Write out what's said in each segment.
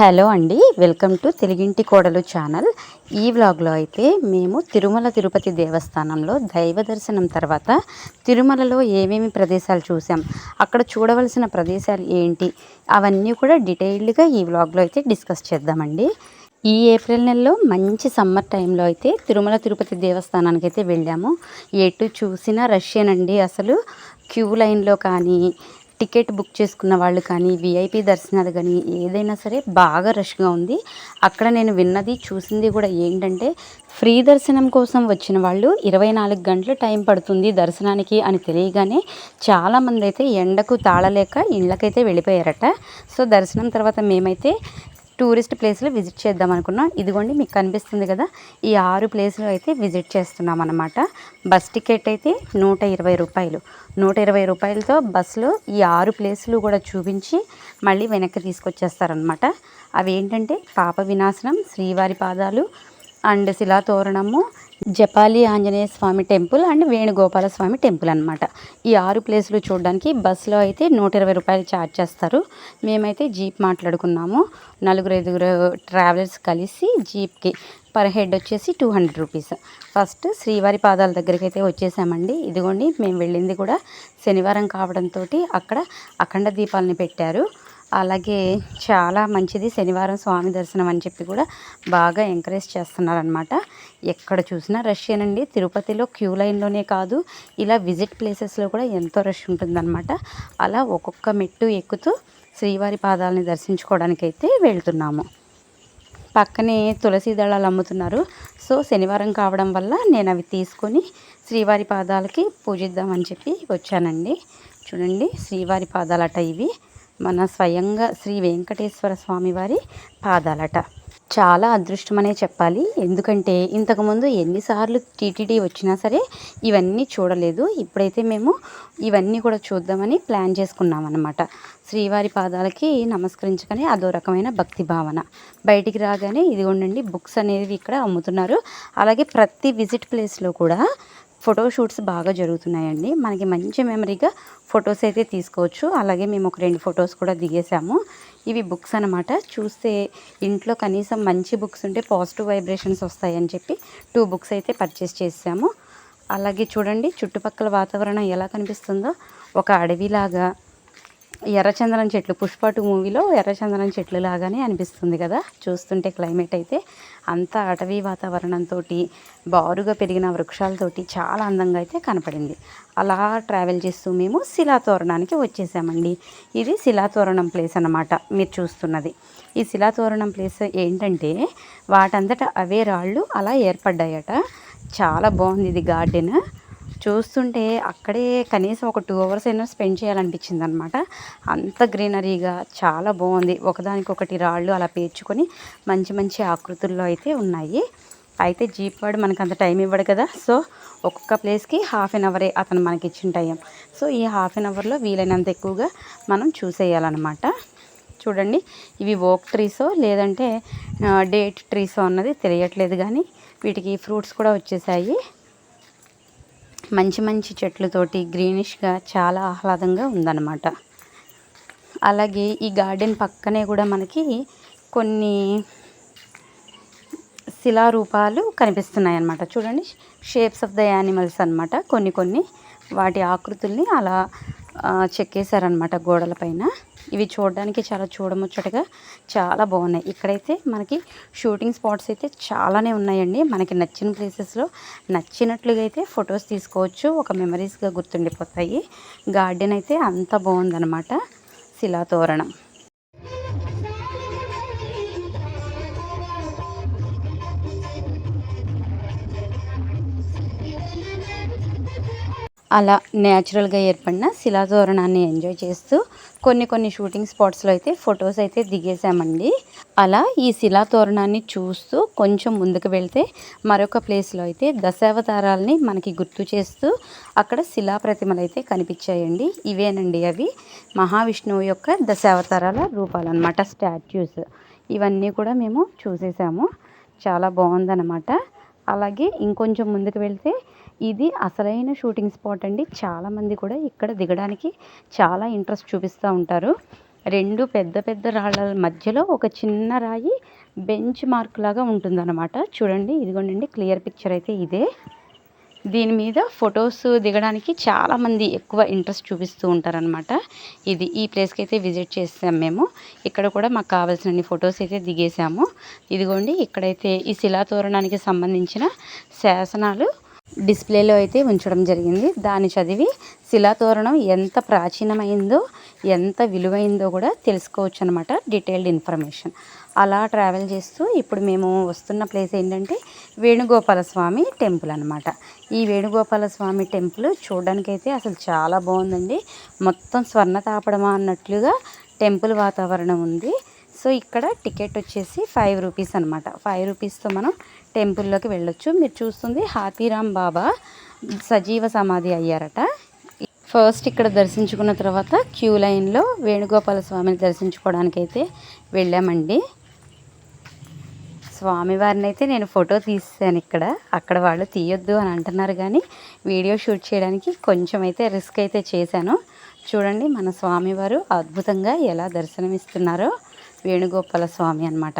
Hello అండి welcome to తెలుగింటి కోడలు ఛానల్. ఈ వ్లాగ్లో అయితే మేము తిరుమల తిరుపతి దేవస్థానంలో దైవ దర్శనం తర్వాత తిరుమలలో ఏమేమి ప్రదేశాలు చూసాం అక్కడ చూడవలసిన ప్రదేశాలు ఏంటి అవన్నీ కూడా డీటెయిల్డ్గా ఈ వ్లాగ్లో అయితే డిస్కస్ చేద్దామండి. ఈ ఏప్రిల్ నెలలో మంచి సమ్మర్ టైంలో అయితే తిరుమల తిరుపతి దేవస్థానానికి అయితే వెళ్ళాము. ఎటు చూసినా రష్యన్ అసలు. క్యూ లైన్లో కానీ టికెట్ బుక్ చేసుకున్న వాళ్ళు కానీ విఐపి దర్శనాలు కానీ ఏదైనా సరే బాగా రష్గా ఉంది. అక్కడ నేను విన్నది చూసింది కూడా ఏంటంటే ఫ్రీ దర్శనం కోసం వచ్చిన వాళ్ళు ఇరవై నాలుగు గంటలు టైం పడుతుంది దర్శనానికి అని తెలియగానే చాలామంది అయితే ఎండకు తాళలేక ఇళ్ళకైతే వెళ్ళిపోయారట. సో దర్శనం తర్వాత మేమైతే టూరిస్ట్ ప్లేస్లు విజిట్ చేద్దాం అనుకున్నాం. ఇదిగోండి మీకు కనిపిస్తుంది కదా ఈ ఆరు ప్లేసులు అయితే విజిట్ చేస్తున్నాం అనమాట బస్ టికెట్ అయితే నూట ఇరవై రూపాయలు. నూట ఇరవై రూపాయలతో బస్సులో ఈ ఆరు ప్లేసులు కూడా చూపించి మళ్ళీ వెనక్కి తీసుకొచ్చేస్తారనమాట అవి ఏంటంటే పాప వినాశనం శ్రీవారి పాదాలు and Silathoranam Japali Anjaneya Swamy temple and Venugopala Swamy temple అనమాట ఈ ఆరు ప్లేసులు చూడడానికి బస్సులో అయితే నూట ఇరవై రూపాయలు ఛార్జ్ చేస్తారు. మేమైతే జీప్ మాట్లాడుకున్నాము. నలుగురు ఐదుగురు ట్రావెలర్స్ కలిసి జీప్కి పర్ హెడ్ వచ్చేసి టూ హండ్రెడ్ రూపీస్. ఫస్ట్ శ్రీవారి పాదాల దగ్గరికి అయితే వచ్చేసామండి. ఇదిగోండి మేము వెళ్ళింది కూడా శనివారం కావడంతో అక్కడ అఖండ దీపాలని పెట్టారు. అలాగే చాలా మంచిది శనివారం స్వామి దర్శనం అని చెప్పి కూడా బాగా ఎంకరేజ్ చేస్తున్నారనమాట ఎక్కడ చూసినా రష్ ఏనండి తిరుపతిలో క్యూ లైన్లోనే కాదు ఇలా విజిట్ ప్లేసెస్లో కూడా ఎంతో రష్ ఉంటుందన్నమాట. అలా ఒక్కొక్క మెట్టు ఎక్కుతూ శ్రీవారి పాదాలని దర్శించుకోవడానికి అయితే వెళ్తున్నాము. పక్కనే తులసి దళాలు అమ్ముతున్నారు. సో శనివారం కావడం వల్ల నేను అవి తీసుకొని శ్రీవారి పాదాలకి పూజిద్దామని చెప్పి వచ్చానండి. చూడండి శ్రీవారి పాదాలట ఇవి. మన స్వయంగా శ్రీ వెంకటేశ్వర స్వామి వారి పాదాలట. చాలా అదృష్టమనే చెప్పాలి. ఎందుకంటే ఇంతకుముందు ఎన్నిసార్లు టీటీడీ వచ్చినా సరే ఇవన్నీ చూడలేదు. ఇప్పుడైతే మేము ఇవన్నీ కూడా చూద్దామని ప్లాన్ చేసుకున్నాం అనమాట శ్రీవారి పాదాలకి నమస్కరించుకొని అదో రకమైన భక్తి భావన. బయటికి రాగానే ఇదిగోండి బుక్స్ అనేవి ఇక్కడ అమ్ముతున్నారు. అలాగే ప్రతి విజిట్ ప్లేస్లో కూడా ఫోటో షూట్స్ బాగా జరుగుతున్నాయండి. మనకి మంచి మెమరీగా ఫొటోస్ అయితే తీసుకోవచ్చు. అలాగే మేము ఒక రెండు ఫొటోస్ కూడా దిగేసాము ఇవి బుక్స్ అనమాట చూస్తే ఇంట్లో కనీసం మంచి బుక్స్ ఉంటే పాజిటివ్ వైబ్రేషన్స్ వస్తాయని చెప్పి టూ బుక్స్ అయితే పర్చేస్ చేసాము. అలాగే చూడండి చుట్టుపక్కల వాతావరణం ఎలా కనిపిస్తుందో. ఒక అడవిలాగా ఎర్రచందనం చెట్లు పుష్పటు మూవీలో ఎర్రచందనం చెట్లు లాగానే అనిపిస్తుంది కదా. చూస్తుంటే క్లైమేట్ అయితే అంత అటవీ వాతావరణంతో బారుగా పెరిగిన వృక్షాలతోటి చాలా అందంగా అయితే కనపడింది. అలా ట్రావెల్ చేస్తూ మేము శిలాతోరణానికి వచ్చేసామండి. ఇది శిలాతోరణం ప్లేస్ అన్నమాట మీరు చూస్తున్నది. ఈ శిలాతోరణం ప్లేస్ ఏంటంటే వాటంతట అవే రాళ్ళు అలా ఏర్పడ్డాయట. చాలా బాగుంది ఇది గార్డెన్ చూస్తుంటే అక్కడే కనీసం ఒక టూ అవర్స్ అయినా స్పెండ్ చేయాలనిపించింది అనమాట అంత గ్రీనరీగా చాలా బాగుంది. ఒకదానికొకటి రాళ్ళు అలా పేర్చుకొని మంచి మంచి ఆకృతుల్లో అయితే ఉన్నాయి. అయితే జీప్ వాడు మనకు అంత టైం ఇవ్వడు కదా. సో ఒక్కొక్క ప్లేస్కి హాఫ్ అన్ అవరే అతను మనకి ఇచ్చిన టైం. సో ఈ హాఫ్ అన్ అవర్లో వీలైనంత ఎక్కువగా మనం చూసేయాలన్నమాట. చూడండి ఇవి ఓక్ ట్రీసో లేదంటే డేట్ ట్రీసో అన్నది తెలియట్లేదు కానీ వీటికి ఫ్రూట్స్ కూడా వచ్చేసాయి. మంచి మంచి చెట్లతోటి గ్రీనిష్గా చాలా ఆహ్లాదంగా ఉందన్నమాట. అలాగే ఈ గార్డెన్ పక్కనే కూడా మనకి కొన్ని శిలారూపాలు కనిపిస్తున్నాయి అన్నమాట చూడండి షేప్స్ ఆఫ్ ద యానిమల్స్ అనమాట కొన్ని కొన్ని వాటి ఆకృతుల్ని అలా చెక్కేశారనమాట గోడల పైన. ఇవి చూడడానికి చాలా చూడముచ్చటగా చాలా బాగున్నాయి. ఇక్కడైతే మనకి షూటింగ్ స్పాట్స్ అయితే చాలానే ఉన్నాయండి. మనకి నచ్చిన ప్లేసెస్లో నచ్చినట్లుగా అయితే ఫొటోస్ తీసుకోవచ్చు. ఒక మెమరీస్గా గుర్తుండిపోతాయి. గార్డెన్ అయితే అంత బాగుందనమాట శిలాతోరణం అలా న్యాచురల్గా ఏర్పడిన శిలాతోరణాన్ని ఎంజాయ్ చేస్తూ కొన్ని కొన్ని షూటింగ్ స్పాట్స్లో అయితే ఫొటోస్ అయితే దిగేసామండి అలా ఈ శిలాతోరణాన్ని చూస్తూ కొంచెం ముందుకు వెళ్తే మరొక ప్లేస్లో అయితే దశావతారాలని మనకి గుర్తు చేస్తూ అక్కడ శిలా ప్రతిమలు అయితే కనిపించాయండి. ఇవేనండి అవి మహావిష్ణువు యొక్క దశావతారాల రూపాలన్నమాట స్టాట్యూస్. ఇవన్నీ కూడా మేము చూసేసాము చాలా బాగుందన్నమాట. అలాగే ఇంకొంచెం ముందుకు వెళ్తే ఇది అసలైన షూటింగ్ స్పాట్ అండి. చాలామంది కూడా ఇక్కడ దిగడానికి చాలా ఇంట్రెస్ట్ చూపిస్తూ ఉంటారు. రెండు పెద్ద పెద్ద రాళ్ళ మధ్యలో ఒక చిన్న రాయి బెంచ్ మార్క్ లాగా ఉంటుందన్నమాట. చూడండి ఇదిగోండి క్లియర్ పిక్చర్ అయితే ఇదే. దీని మీద ఫొటోస్ దిగడానికి చాలామంది ఎక్కువ ఇంట్రెస్ట్ చూపిస్తూ ఉంటారనమాట ఇది ఈ ప్లేస్కి అయితే విజిట్ చేసాం మేము. ఇక్కడ కూడా మాకు కావాల్సిన ఫొటోస్ అయితే దిగేసాము. ఇదిగోండి ఇక్కడైతే ఈ శిలాతోరణానికి సంబంధించిన శాసనాలు డిస్ప్లేలో అయితే ఉంచడం జరిగింది. దాన్ని చదివి శిలాతోరణం ఎంత ప్రాచీనమైందో ఎంత విలువైందో కూడా తెలుసుకోవచ్చు అనమాట డీటెయిల్డ్ ఇన్ఫర్మేషన్. అలా ట్రావెల్ చేస్తూ ఇప్పుడు మేము వస్తున్న ప్లేస్ ఏంటంటే వేణుగోపాల స్వామి టెంపుల్ అనమాట ఈ వేణుగోపాల స్వామి టెంపుల్ చూడడానికైతే అసలు చాలా బాగుందండి. మొత్తం స్వర్ణ తాపడమా అన్నట్లుగా టెంపుల్ వాతావరణం ఉంది. సో ఇక్కడ టికెట్ వచ్చేసి ఫైవ్ రూపీస్ అనమాట ఫైవ్ రూపీస్తో మనం టెంపుల్లోకి వెళ్ళొచ్చు. మీరు చూస్తుంది హాతీరామ్ బాబా సజీవ సమాధి అయ్యారట. ఫస్ట్ ఇక్కడ దర్శించుకున్న తర్వాత క్యూ లైన్లో వేణుగోపాల స్వామిని దర్శించుకోవడానికి అయితే వెళ్ళామండి. స్వామివారిని అయితే నేను ఫోటో తీసాను ఇక్కడ. అక్కడ వాళ్ళు తీయొద్దు అని అంటున్నారు కానీ వీడియో షూట్ చేయడానికి కొంచెం అయితే రిస్క్ అయితే చేశాను. చూడండి మన స్వామివారు అద్భుతంగా ఎలా దర్శనమిస్తున్నారో. వేణుగోపాల స్వామి అనమాట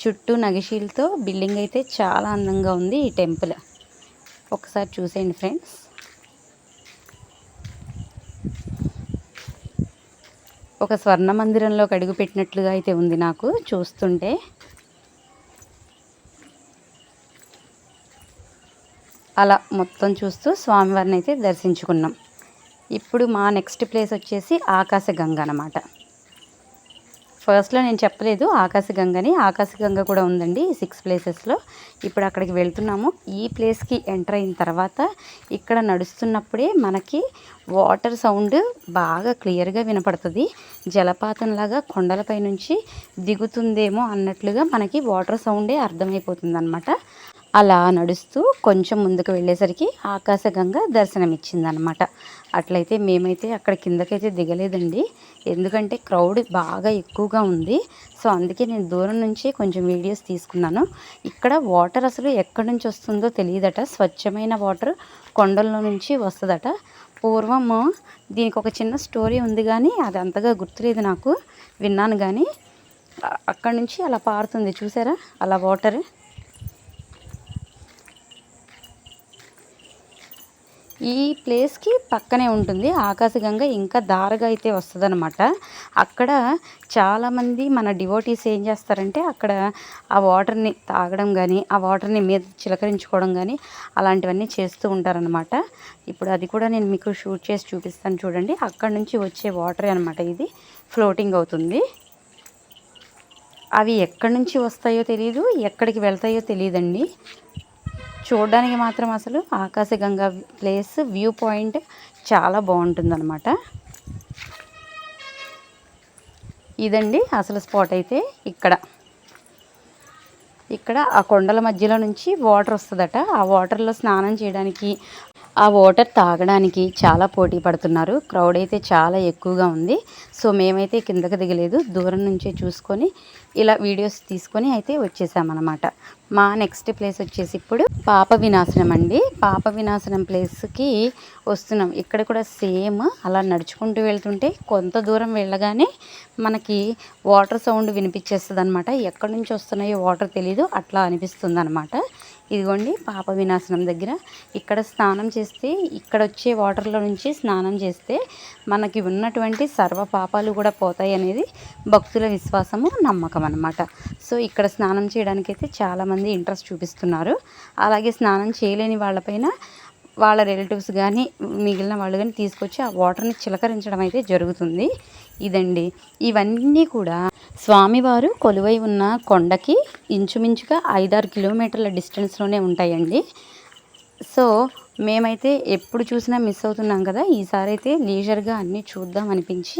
చుట్టూ నగిశీలతో బిల్డింగ్ అయితే చాలా అందంగా ఉంది ఈ టెంపుల్. ఒకసారి చూసేయండి ఫ్రెండ్స్. ఒక స్వర్ణ మందిరంలోకి అడుగు పెట్టినట్లుగా అయితే ఉంది నాకు చూస్తుంటే. అలా మొత్తం చూస్తూ స్వామివారిని అయితే దర్శించుకున్నాం. ఇప్పుడు మా నెక్స్ట్ ప్లేస్ వచ్చేసి ఆకాశగంగ అనమాట ఫస్ట్లో నేను చెప్పలేదు ఆకాశగంగని ఆకాశగంగ కూడా ఉందండి సిక్స్ ప్లేసెస్లో ఇప్పుడు అక్కడికి వెళ్తున్నాము. ఈ ప్లేస్కి ఎంటర్ అయిన తర్వాత ఇక్కడ నడుస్తున్నప్పుడే మనకి వాటర్ సౌండ్ బాగా క్లియర్గా వినపడుతుంది. జలపాతంలాగా కొండలపై నుంచి దిగుతుందేమో అన్నట్లుగా మనకి వాటర్ సౌండే అర్థమైపోతుంది అనమాట అలా నడుస్తూ కొంచెం ముందుకు వెళ్ళేసరికి ఆకాశగంగ దర్శనమిచ్చిందనమాట అట్లయితే మేమైతే అక్కడ కిందకైతే దిగలేదండి. ఎందుకంటే క్రౌడ్ బాగా ఎక్కువగా ఉంది. సో అందుకే నేను దూరం నుంచి కొంచెం వీడియోస్ తీసుకున్నాను. ఇక్కడ వాటర్ అసలు ఎక్కడి నుంచి వస్తుందో తెలియదట. స్వచ్ఛమైన వాటర్ కొండల్లో నుంచి వస్తుందట. పూర్వము దీనికి ఒక చిన్న స్టోరీ ఉంది కానీ అది అంతగా గుర్తులేదు నాకు. విన్నాను కానీ అక్కడ నుంచి అలా పారుతుంది. చూసారా? అలా వాటర్ ఈ ప్లేస్కి పక్కనే ఉంటుంది. ఆకాశగంగ ఇంకా దారగా అయితే వస్తుందన్నమాట. అక్కడ చాలామంది మన డివోటీస్ ఏం చేస్తారంటే అక్కడ ఆ వాటర్ని తాగడం కానీ ఆ వాటర్ని మీద చిలకరించుకోవడం కానీ అలాంటివన్నీ చేస్తూ ఉంటారనమాట ఇప్పుడు అది కూడా నేను మీకు షూట్ చేసి చూపిస్తాను చూడండి. అక్కడ నుంచి వచ్చే వాటరే అనమాట ఇది. ఫ్లోటింగ్ అవుతుంది. అవి ఎక్కడి నుంచి వస్తాయో తెలియదు ఎక్కడికి వెళ్తాయో తెలియదండి చూడడానికి మాత్రం అసలు ఆకాశగంగా ప్లేస్ వ్యూ పాయింట్ చాలా బాగుంటుందన్నమాట. ఇదండి అసలు స్పాట్ అయితే ఇక్కడ. ఇక్కడ ఆ కొండల మధ్యలో నుంచి వాటర్ వస్తుందట. ఆ వాటర్లో స్నానం చేయడానికి ఆ వాటర్ తాగడానికి చాలా పోటీ పడుతున్నారు. క్రౌడ్ అయితే చాలా ఎక్కువగా ఉంది. సో మేమైతే కిందకి దిగలేదు. దూరం నుంచే చూసుకొని ఇలా వీడియోస్ తీసుకొని అయితే వచ్చేసామన్నమాట. మా నెక్స్ట్ ప్లేస్ వచ్చేసి ఇప్పుడు పాప వినాశనం అండి. పాప వినాశనం ప్లేస్కి వస్తున్నాం. ఇక్కడ కూడా సేమ్ అలా నడుచుకుంటూ వెళ్తుంటే కొంత దూరం వెళ్ళగానే మనకి వాటర్ సౌండ్ వినిపించేస్తుంది అనమాట ఎక్కడి నుంచి వస్తున్నాయో వాటర్ తెలీదు. అట్లా అనిపిస్తుంది అనమాట ఇదిగోండి పాప వినాశనం దగ్గర. ఇక్కడ స్నానం చేస్తే ఇక్కడ వచ్చే వాటర్లో నుంచి స్నానం చేస్తే మనకి ఉన్నటువంటి సర్వ పాపాలు కూడా పోతాయి అనేది భక్తుల విశ్వాసము నమ్మకం అనమాట సో ఇక్కడ స్నానం చేయడానికైతే చాలామంది ఇంట్రెస్ట్ చూపిస్తున్నారు. అలాగే స్నానం చేయలేని వాళ్ళపైన వాళ్ళ రిలేటివ్స్ కానీ మిగిలిన వాళ్ళు కానీ తీసుకొచ్చి ఆ వాటర్ని చిలకరించడం అయితే జరుగుతుంది. ఇదండి. ఇవన్నీ కూడా స్వామివారు కొలువై ఉన్న కొండకి ఇంచుమించుగా ఐదారు కిలోమీటర్ల డిస్టెన్స్లోనే ఉంటాయండి. సో మేమైతే ఎప్పుడు చూసినా మిస్ అవుతున్నాం కదా ఈసారి అయితే లీజర్గా అన్నీ చూద్దాం అనిపించి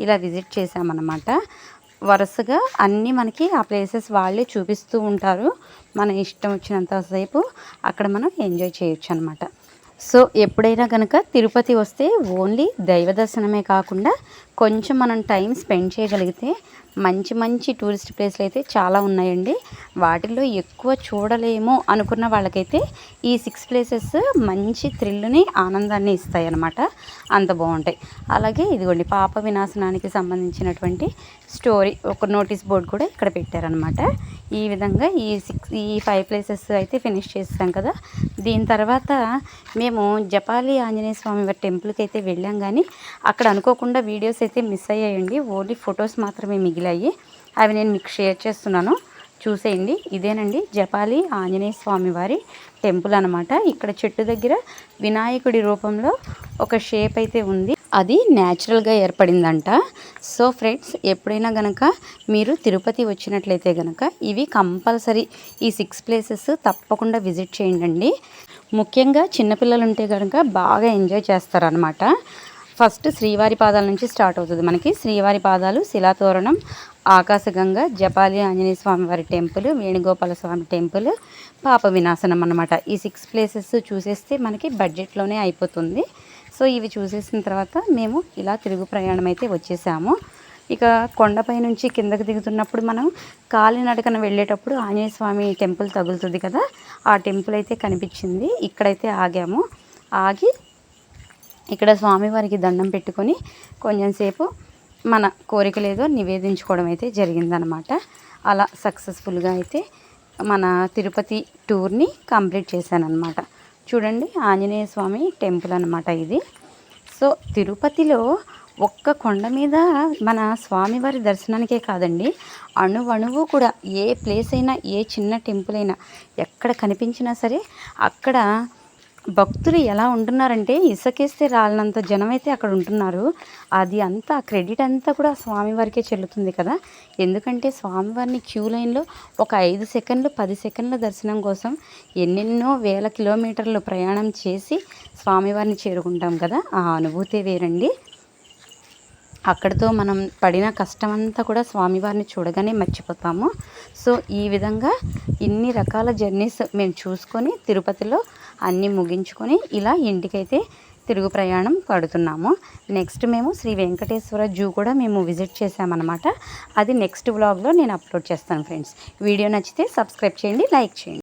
ఇలా విజిట్ చేసామన్నమాట వరుసగా అన్నీ మనకి ఆ ప్లేసెస్ వాళ్ళే చూపిస్తూ ఉంటారు. మన ఇష్టం వచ్చినంతసేపు అక్కడ మనం ఎంజాయ్ చేయొచ్చు అనమాట సో ఎప్పుడైనా కనుక తిరుపతి వస్తే ఓన్లీ దైవ దర్శనమే కాకుండా కొంచెం మనం టైం స్పెండ్ చేయగలిగితే మంచి మంచి టూరిస్ట్ ప్లేస్లు అయితే చాలా ఉన్నాయండి. వాటిల్లో ఎక్కువ చూడలేము అనుకున్న వాళ్ళకైతే ఈ సిక్స్ ప్లేసెస్ మంచి థ్రిల్ని ఆనందాన్ని ఇస్తాయి అన్నమాట అంత బాగుంటాయి. అలాగే ఇదిగోండి పాప వినాశనానికి సంబంధించినటువంటి స్టోరీ ఒక నోటీస్ బోర్డు కూడా ఇక్కడ పెట్టారనమాట ఈ విధంగా ఈ సిక్స్ ఈ ఫైవ్ ప్లేసెస్ అయితే ఫినిష్ చేస్తాం కదా. దీని తర్వాత మేము జపాలి ఆంజనేయ స్వామి వారి టెంపుల్కి అయితే వెళ్ళాం కానీ అక్కడ అనుకోకుండా వీడియోస్ అయితే మిస్ అయ్యాయండి. ఓన్లీ ఫొటోస్ మాత్రమే మిగిలాయి. అవి నేను మీకు షేర్ చేస్తున్నాను. చూసేయండి. ఇదేనండి జపాలి ఆంజనేయ స్వామి వారి టెంపుల్ అనమాట ఇక్కడ చెట్టు దగ్గర వినాయకుడి రూపంలో ఒక షేప్ అయితే ఉంది. అది న్యాచురల్గా ఏర్పడిందంట. సో ఫ్రెండ్స్ ఎప్పుడైనా గనక మీరు తిరుపతి వచ్చినట్లయితే గనక ఇవి కంపల్సరీ ఈ సిక్స్ ప్లేసెస్ తప్పకుండా విజిట్ చేయండి ముఖ్యంగా చిన్నపిల్లలు ఉంటే కనుక బాగా ఎంజాయ్ చేస్తారనమాట ఫస్ట్ శ్రీవారి పాదాల నుంచి స్టార్ట్ అవుతుంది మనకి. శ్రీవారి పాదాలు శిలాతోరణం ఆకాశగంగ జపాలి ఆంజనేయ స్వామి వారి టెంపుల్ వేణుగోపాల స్వామి టెంపుల్ పాప వినాశనం అనమాట ఈ సిక్స్ ప్లేసెస్ చూసేస్తే మనకి బడ్జెట్లోనే అయిపోతుంది. సో ఇవి చూసేసిన తర్వాత మేము ఇలా తిరుగు ప్రయాణం అయితే వచ్చేసాము. ఇక కొండపై నుంచి కిందకు దిగుతున్నప్పుడు మనం కాలినడకన వెళ్ళేటప్పుడు ఆంజనేయ స్వామి టెంపుల్ తగులుతుంది కదా ఆ టెంపుల్ అయితే కనిపించింది. ఇక్కడైతే ఆగాము. ఆగి ఇక్కడ స్వామివారికి దండం పెట్టుకొని కొంచెం సేపు మన కోరికలు ఏదో నివేదించుకోవడం అయితే జరిగిందనమాట. అలా సక్సెస్ఫుల్గా అయితే మన తిరుపతి టూర్ని కంప్లీట్ చేశానమాట చూడండి ఆంజనేయ స్వామి టెంపుల్ అనమాట ఇది. సో తిరుపతిలో ఒక్క కొండ మీద మన స్వామివారి దర్శనానికే కాదండి అణువణువు కూడా ఏ ప్లేస్ అయినా ఏ చిన్న టెంపుల్ అయినా ఎక్కడ కనిపించినా సరే అక్కడ భక్తులు ఎలా ఉంటున్నారంటే ఇసుకేస్తే రాలినంత జనం అయితే అక్కడ ఉంటున్నారు. అది అంతా క్రెడిట్ అంతా కూడా స్వామివారికే చెల్లుతుంది కదా. ఎందుకంటే స్వామివారిని క్యూ లైన్లో ఒక ఐదు సెకండ్లు పది సెకండ్ల దర్శనం కోసం ఎన్నెన్నో వేల కిలోమీటర్లు ప్రయాణం చేసి స్వామివారిని చేరుకుంటాం కదా. ఆ అనుభూతే వేరండి. అక్కడితో మనం పడిన కష్టమంతా కూడా స్వామివారిని చూడగానే మర్చిపోతాము. సో ఈ విధంగా ఇన్ని రకాల జర్నీస్ మేము చూసుకొని తిరుపతిలో అన్నీ ముగించుకొని ఇలా ఇంటికైతే తిరుగు ప్రయాణం పడుతున్నాము. నెక్స్ట్ మేము శ్రీ వెంకటేశ్వర జూ కూడా మేము విజిట్ చేసామన్నమాట అది నెక్స్ట్ వ్లాగ్లో నేను అప్లోడ్ చేస్తాను ఫ్రెండ్స్. వీడియో నచ్చితే సబ్స్క్రైబ్ చేయండి లైక్ చేయండి.